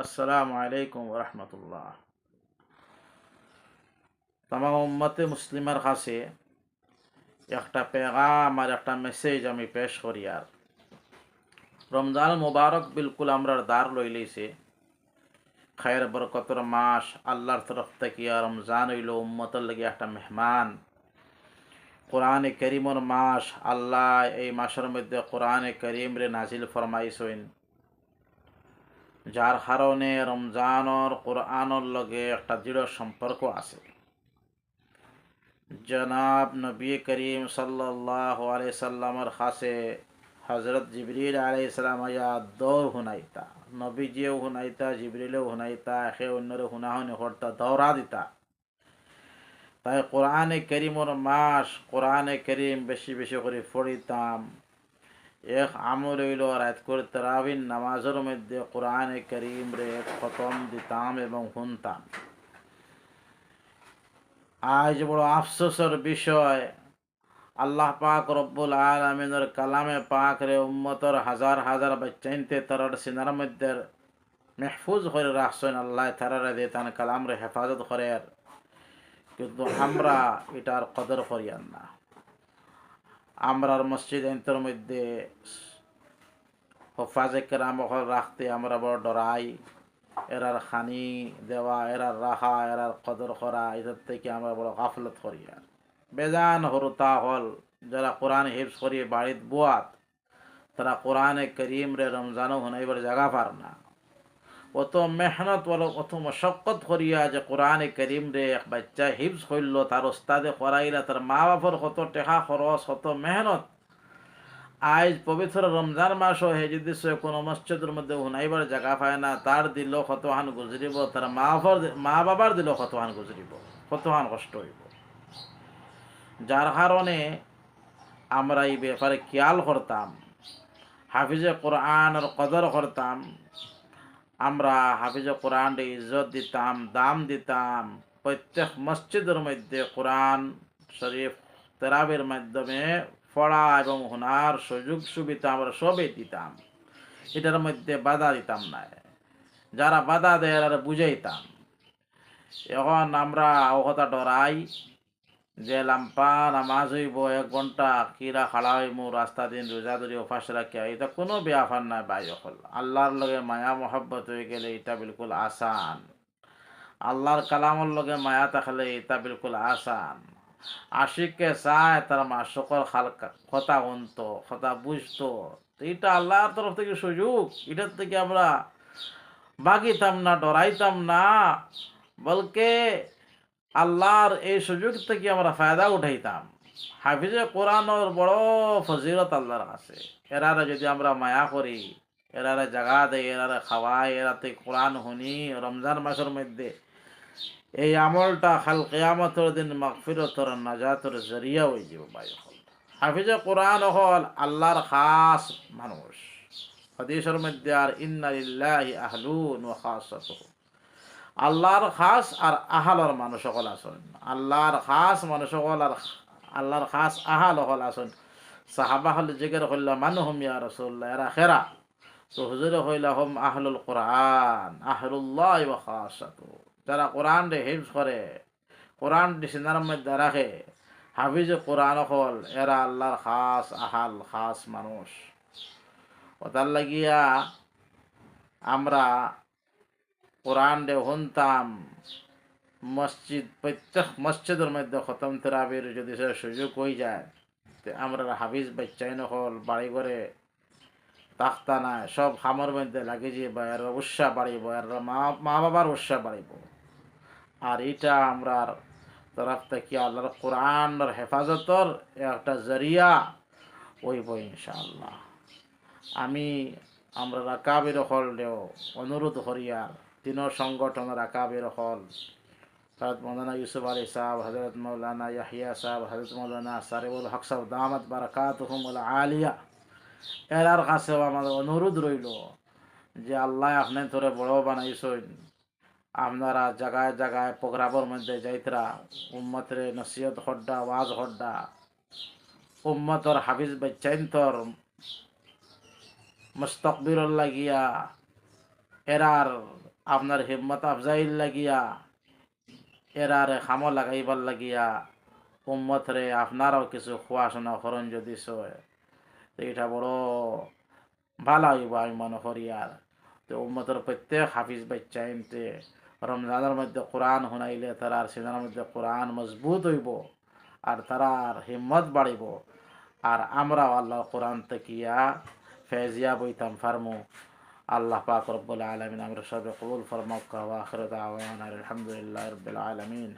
আসসালামু আলাইকুম রহমতুল্লাহ। তামাম উম্মতে মুসলিমের কাছে একটা পেগাম আর একটা মেসেজ আমি পেশ করি আর। রমজান মুবারক বিলকুল আমরার দ্বার লই লইছে। খায়ের বরকতর মাস, আল্লাহর তরফ থেকে আর রমজান হইল উম্মতের লাগে একটা মেহমান। কোরআনে করিমর মাস, আল্লাহ এই মাসের মধ্যে কোরআনে করিম রে নাজিল ফরমাইছেন। যার কারণে রমজানর কোরআনর লগে একটা দৃঢ় সম্পর্ক আছে। জনাব নবী করিম সাল্লাহ আলাই সাল্লামর খাসে হজরত জিবরিল আলাই সালাম আয়া দৌড় হুনাইতা নবীজিও হুনাইতা জিবরিলেও হুনাইতা একে অন্যরে হুনাহুনি হরতা দৌড়া দিতা। তাই কোরআনে করিমর মাস কোরআনে করিম বেশি বেশি করে পড়িতাম। এক আমল হইল রাত করে তেরাবিন নামাজের মধ্যে কোরআনে করিম রে খতম দিতাম এবং শুনতাম আজ বড় আফসোসের বিষয় আল্লাহ পাক রব্বুল আলমিনের কালামে পাক রে উম্মতর হাজার হাজার বাচ্চাইনতে তারার সিনার মধ্যে মেহফুজ করে রাখছেন আল্লাহ তারারে দিয়ে তান কালাম রে হেফাজত করে কিন্তু আমরা এটার কদর করিয়ান না আমরার মসজিদ এন্তর মধ্যে হফাজে কেরাম রাখতে আমরা বড় ডরাই। এরার খানি দেওয়া, এরার রাখা এরার কদর করা, এদের থেকে আমরা বড় গাফলত করি আর। বেজান হরতা হল যারা কোরআন হিফস করি বাড়িত বুয়াত, তারা কোরআনে করিম রে রমজানও হনাইবার জায়গা পার না। অত মেহনত বলো অত মশক্কত করিয়া যে কোরআনে করিম রে এক বাচ্চা হিফস করল তার ওস্তাদে করাইলা, তার মা বাপর কত টেকা খরচ, কত মেহনত। আজ পবিত্র রমজান মাসও হে যদি সে কোনো মসজিদের মধ্যে হুনাইবার জায়গা পায় না, তার দিল কতহান গুজরিব, তার মা মা বাবার দিল কতহান গুজরিব কতহান কষ্ট হইব। যার কারণে আমরা এই ব্যাপারে খেয়াল করতাম, হাফিজে কোরআনের কদর করতাম আমরা হাফিজে কোরআন ইজ্জত দিতাম, দাম দিতাম। প্রত্যেক মসজিদের মধ্যে কোরআন শরীফ তেরাবের মাধ্যমে পড়া এবং হোনার সুযোগ সুবিধা আমরা সবই দিতাম। এটার মধ্যে বাধা দিতাম না। যারা বাধা দেয় আর বুঝাইতাম। এখন আমরা অকথা ডরাই যে লাম্পা নামাজ হইব, এক ঘণ্টা কিরা খাড়া হইব রাস্তা দিন রোজা ধরি, অফাস রাখিয়া, এটা কোনো ব্যাপার নাই বাই অকল। আল্লাহর লগে মায়া মহব্বত হয়ে গেলে এটা বিলকুল আসান। আল্লাহর কালামর লগে মায়া থাকলে এটা বিলকুল আসান। আশিককে চায় তার মা সকল খাল কথা শুনত, কথা বুঝতো। এটা আল্লাহর তরফ থেকে সুযোগ। এটার থেকে আমরা বাগিতাম না, ডরাইতাম না। বলকে আল্লাহর এই সুযোগ থেকে আমরা ফায়দা উঠাইতাম। হাফিজে কোরআনর বড় ফজিলত আল্লাহর আছে। এরারে যদি আমরা মায়া করি, এরারে জাগা দেয় এরারে খাওয়াই এরাতে কোরআন শুনি, রমজান মাসের মধ্যে এই আমলটা খাল কেয়ামতর দিন মাগফিরতর নাজাতর জরিয়া হয়ে যাব বাই হাফিজে কোরআন হল আল্লাহর খাস মানুষ। হাদিসের মধ্যে আর ইন্নালিল্লাহি আহলুন ওয়া খাসাতুহু। আল্লাহর খাস আর আহালর মানুষ সকল আসন আল্লাহর খাস মানুষ সকল আর আল্লাহর খাস আহাল হল আসন সাহাবা হল জিগের হইলা মানুহম ইয়া রসুল্লাহ এরা খেরা তো হুজুরে হইলা হম আহলুল কোরআন, আহলুল্লাহ খাসাতু। যারা কোরআন রে হিফজ করে, কোরআন সিনার মধ্যে রাখে, হাফিজ কোরআন হল, এরা আল্লাহর খাস আহাল, খাস মানুষ। ওটার লাগিয়া আমরা কোরআন রে শুনতাম মসজিদ প্রত্যেক মসজিদের মধ্যে খতম তেরাবির যদি সে সুযোগ হয়ে যায়, তে আমরা হাফিজ বাচ্চাই নহল বাড়ি ঘরে তাখতা নাই সব খামর মধ্যে লাগে যে বা এর উৎসাহ বাড়িব এর মা মা বাবার উৎসাহ বাড়িব। আর এটা আমরা তরফ থেকে আল্লাহর কোরআনের হেফাজতর একটা জরিয়া ওইব ইনশাআল্লাহ। আমি আমরা রাকাবির হল দেও অনুরোধ করিয়ার তিনো সংগঠনের আকাবির হল। হজরত মৌলানা ইউসুফ আলী সাহেব হজরত মৌলানা ইয়াহিয়া সাহেব হজরত মৌলানা সারিবুল হক সাহেব, দামত বারাকাত আলিয়া। এরার কাছেও আমার অনুরোধ রইল যে আল্লাহ আপনি তোরে বড় বানাইছেন। আপনারা জায়গায় জায়গায় প্রোগ্রামের মধ্যে যাইতরা, উম্মতরে নসিহত হড্ডা, ওয়াজ হড্ডা, উম্মতর হাফিজ বাচ্চাইন্তর মুস্তকবির লাগিয়া এরার আপনার হিম্মত আফজাইল লাগিয়া এরারে খামো লাগাইবার লাগিয়া উম্মত রে আপনারও কিছু খোয়াশোনা করণ যদি সয় তো এটা বড় ভালো হইব আমি মনে করি আর। তো উম্মতের প্রত্যেক হাফিজ বাচ্চা এনতে রমজানের মধ্যে কোরআন শুনাইলে তারার সিজনের মধ্যে কোরআন মজবুত হইব আর তারার হিম্মত বাড়িব আর আমরাও আল্লাহ কোরআন তেকিয়া ফেজিয়া বইতাম ফার্মু আল্লাহ পাক রব্বুল আলমিন আমরা সবে কবুল ফরমাক্কা ওয়া আখির দাওয়ানা আলহামদুলিল্লাহ রব্বিল আলামিন